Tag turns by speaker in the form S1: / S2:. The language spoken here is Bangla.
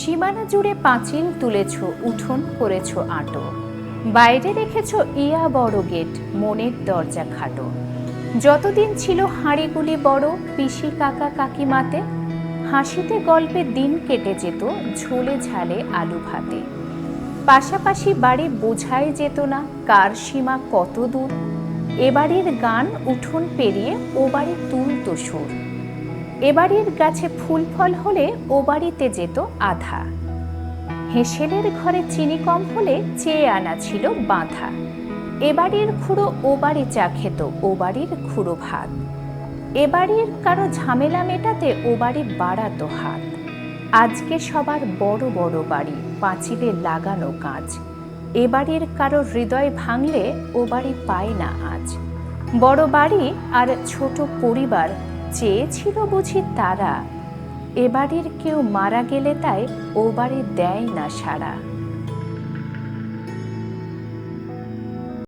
S1: সীমানা জুড়ে পাঁচিল তুলেছ, উঠোন করেছ আটো। বাইরে রেখেছ ইয়া বড় গেট, মনের দরজা খাটো। যতদিন ছিল হাঁড়িগুলি বড়, পিসি কাকা কাকিমাতে, হাসিতে গল্পে দিন কেটে যেত ঝোলে ঝালে আলু ভাতে। পাশাপাশি বাড়ি বোঝাই যেত না কার সীমা কত দূর। এবাড়ির গান উঠোন পেরিয়ে ও বাড়ি তুলত সুর। এবাড়ির গাছে ফুল ফল হলে ও বাড়িতে যেত আধা। হেসেলের ঘরে চিনি কম হলে চেয়ে আনা ছিল বাঁধা। এবাড়ির খুঁড়ো ও বাড়ি চা খেত, ও বাড়ির খুঁড়ো ভাত। এবাড়ির কারও ঝামেলা মেটাতে ও বাড়ি বাড়াতো হাত। আজকে সবার বড় বড় বাড়ি, পাঁচিলে লাগানো কাঁচ। এ বাড়ির কারও হৃদয় ভাঙলে ও বাড়ি পায় না আজ বড় বাড়ি আর ছোট পরিবার চেয়েছিল বুঝি তারা। এবারের কেউ মারা গেলে তাই ও বাড়ি দেয় না সাড়া